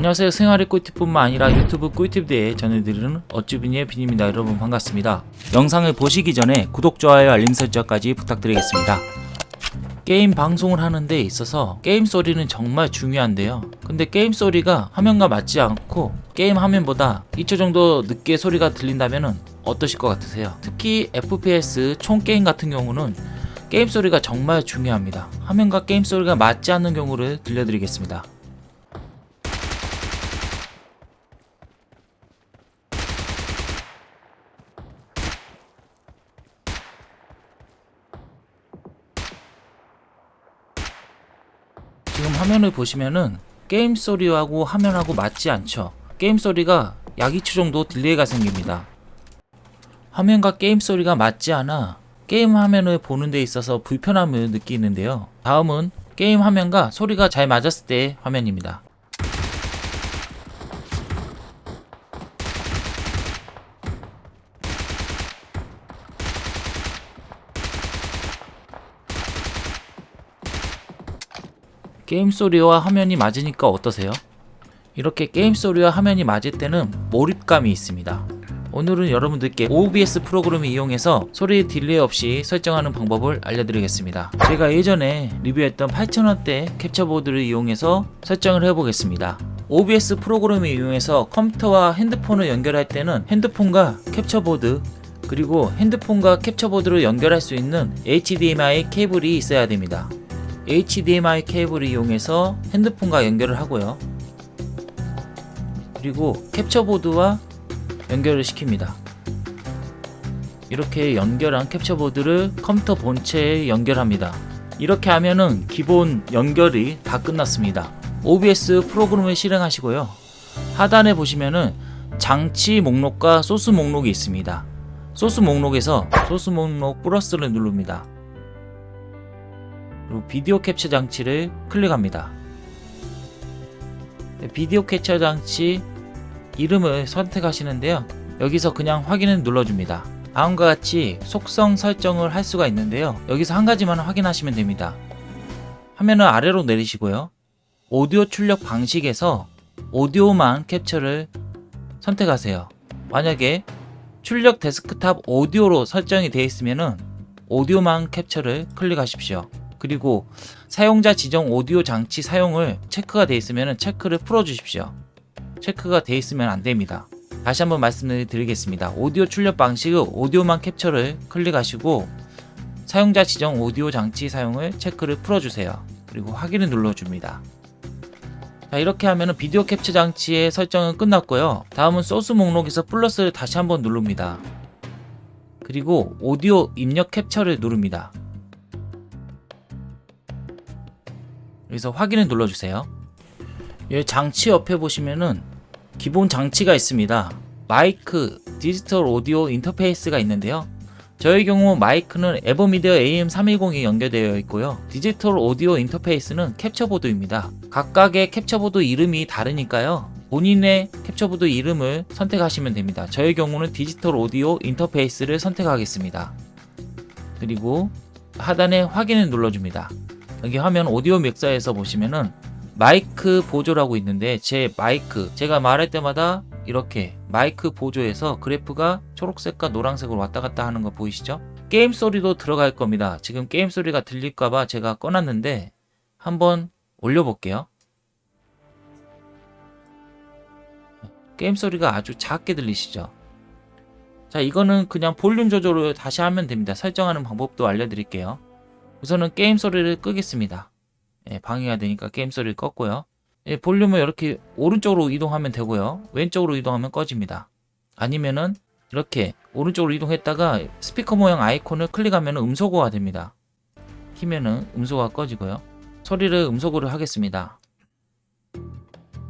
안녕하세요. 생활의 꿀팁뿐만 아니라 유튜브 꿀팁 대에 전해드리는 어쭈비니의 빈입니다. 여러분 반갑습니다. 영상을 보시기 전에 구독, 좋아요, 알림 설정까지 부탁드리겠습니다. 게임 방송을 하는 데 있어서 게임 소리는 정말 중요한데요. 근데 게임 소리가 화면과 맞지 않고 게임 화면보다 2초 정도 늦게 소리가 들린다면 어떠실 것 같으세요? 특히 FPS 총 게임 같은 경우는 게임 소리가 정말 중요합니다. 화면과 게임 소리가 맞지 않는 경우를 들려드리겠습니다 지금 화면을 보시면은 게임 소리하고 화면하고 맞지 않죠. 게임 소리가 약 2초 정도 딜레이가 생깁니다. 화면과 게임 소리가 맞지 않아 게임 화면을 보는 데 있어서 불편함을 느끼는데요. 다음은 게임 화면과 소리가 잘 맞았을 때 화면입니다. 게임 소리와 화면이 맞으니까 어떠세요? 이렇게 게임 소리와 화면이 맞을 때는 몰입감이 있습니다. 오늘은 여러분들께 OBS 프로그램을 이용해서 소리 딜레이 없이 설정하는 방법을 알려드리겠습니다. 제가 예전에 리뷰했던 8,000원대 캡처보드를 이용해서 설정을 해보겠습니다. OBS 프로그램을 이용해서 컴퓨터와 핸드폰을 연결할 때는 핸드폰과 캡처보드 그리고 핸드폰과 캡처보드를 연결할 수 있는 HDMI 케이블이 있어야 됩니다. HDMI 케이블을 이용해서 핸드폰과 연결을 하고요. 그리고 캡처보드와 연결을 시킵니다. 이렇게 연결한 캡처보드를 컴퓨터 본체에 연결합니다. 이렇게 하면은 기본 연결이 다 끝났습니다. OBS 프로그램을 실행하시고요. 하단에 보시면은 장치 목록과 소스 목록이 있습니다. 소스 목록에서 소스 목록 플러스를 누릅니다. 그리고 비디오 캡처 장치를 클릭합니다. 네, 비디오 캡처 장치 이름을 선택하시는데요. 여기서 그냥 확인을 눌러줍니다. 다음과 같이 속성 설정을 할 수가 있는데요. 여기서 한 가지만 확인하시면 됩니다. 화면을 아래로 내리시고요. 오디오 출력 방식에서 오디오만 캡처를 선택하세요. 만약에 출력 데스크탑 오디오로 설정이 되어 있으면은 오디오만 캡처를 클릭하십시오. 그리고 사용자 지정 오디오 장치 사용을 체크가 되어 있으면 체크를 풀어 주십시오. 체크가 되어 있으면 안 됩니다. 다시 한번 말씀을 드리겠습니다. 오디오 출력 방식은 오디오만 캡처를 클릭하시고 사용자 지정 오디오 장치 사용을 체크를 풀어 주세요. 그리고 확인을 눌러 줍니다. 자, 이렇게 하면 비디오 캡처 장치의 설정은 끝났고요. 다음은 소스 목록에서 플러스를 다시 한번 누릅니다. 그리고 오디오 입력 캡처를 누릅니다. 여기서 확인을 눌러주세요. 이 장치 옆에 보시면은 기본 장치가 있습니다. 마이크, 디지털 오디오 인터페이스가 있는데요. 저의 경우 마이크는 에버미디어 AM310이 연결되어 있고요. 디지털 오디오 인터페이스는 캡처보드입니다. 각각의 캡처보드 이름이 다르니까요. 본인의 캡처보드 이름을 선택하시면 됩니다. 저의 경우는 디지털 오디오 인터페이스를 선택하겠습니다. 그리고 하단에 확인을 눌러줍니다. 여기 화면 오디오 믹서에서 보시면은 마이크 보조라고 있는데 제 마이크 제가 말할 때마다 이렇게 마이크 보조에서 그래프가 초록색과 노란색으로 왔다 갔다 하는 거 보이시죠? 게임 소리도 들어갈 겁니다. 지금 게임 소리가 들릴까봐 제가 꺼놨는데 한번 올려볼게요. 게임 소리가 아주 작게 들리시죠? 자, 이거는 그냥 볼륨 조절을 다시 하면 됩니다. 설정하는 방법도 알려드릴게요. 우선은 게임 소리를 끄겠습니다. 예, 방해가 되니까 게임 소리를 껐고요. 예, 볼륨을 이렇게 오른쪽으로 이동하면 되고요. 왼쪽으로 이동하면 꺼집니다. 아니면은 이렇게 오른쪽으로 이동했다가 스피커 모양 아이콘을 클릭하면 음소거가 됩니다. 키면은 음소거가 꺼지고요. 소리를 음소거를 하겠습니다.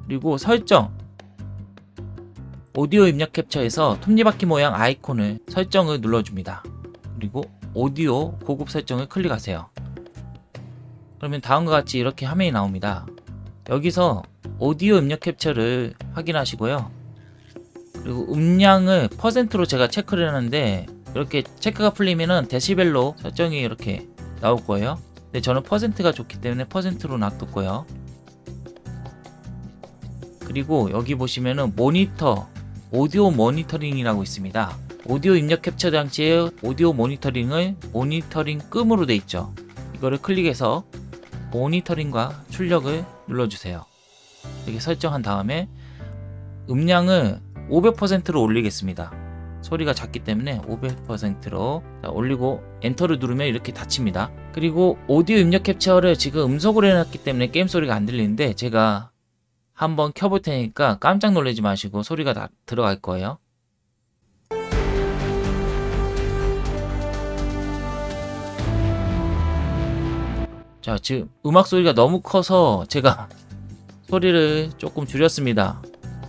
그리고 설정 오디오 입력 캡처에서 톱니바퀴 모양 아이콘을 설정을 눌러줍니다. 그리고 오디오 고급 설정을 클릭하세요. 그러면 다음과 같이 이렇게 화면이 나옵니다. 여기서 오디오 입력 캡처를 확인하시고요. 그리고 음량을 퍼센트로 제가 체크를 하는데 이렇게 체크가 풀리면은 데시벨로 설정이 이렇게 나올 거예요. 근데 저는 퍼센트가 좋기 때문에 퍼센트로 놔뒀고요. 그리고 여기 보시면은 모니터, 오디오 모니터링이라고 있습니다. 오디오 입력 캡처 장치의 오디오 모니터링을 모니터링 끔으로 돼 있죠. 이거를 클릭해서 모니터링과 출력을 눌러주세요. 이렇게 설정한 다음에 음량을 500%로 올리겠습니다. 소리가 작기 때문에 500%로 올리고 엔터를 누르면 이렇게 닫힙니다. 그리고 오디오 입력 캡처를 지금 음속으로 해놨기 때문에 게임 소리가 안 들리는데 제가 한번 켜볼 테니까 깜짝 놀라지 마시고 소리가 다 들어갈 거예요. 자, 지금 음악 소리가 너무 커서 제가 소리를 조금 줄였습니다.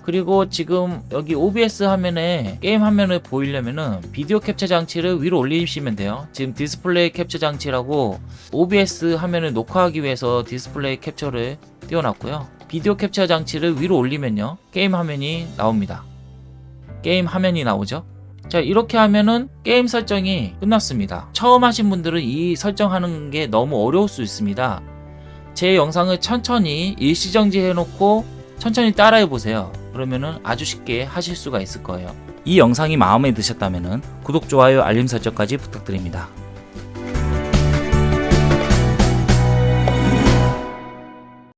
그리고 지금 여기 OBS 화면에 게임 화면을 보이려면은 비디오 캡처 장치를 위로 올리시면 돼요. 지금 디스플레이 캡처 장치라고 OBS 화면을 녹화하기 위해서 디스플레이 캡처를 띄워놨고요. 비디오 캡처 장치를 위로 올리면요. 게임 화면이 나옵니다. 게임 화면이 나오죠. 자, 이렇게 하면은 게임 설정이 끝났습니다. 처음 하신 분들은 이 설정하는 게 너무 어려울 수 있습니다. 제 영상을 천천히 일시정지 해놓고 천천히 따라해 보세요. 그러면은 아주 쉽게 하실 수가 있을 거예요. 이 영상이 마음에 드셨다면 구독, 좋아요, 알림 설정까지 부탁드립니다.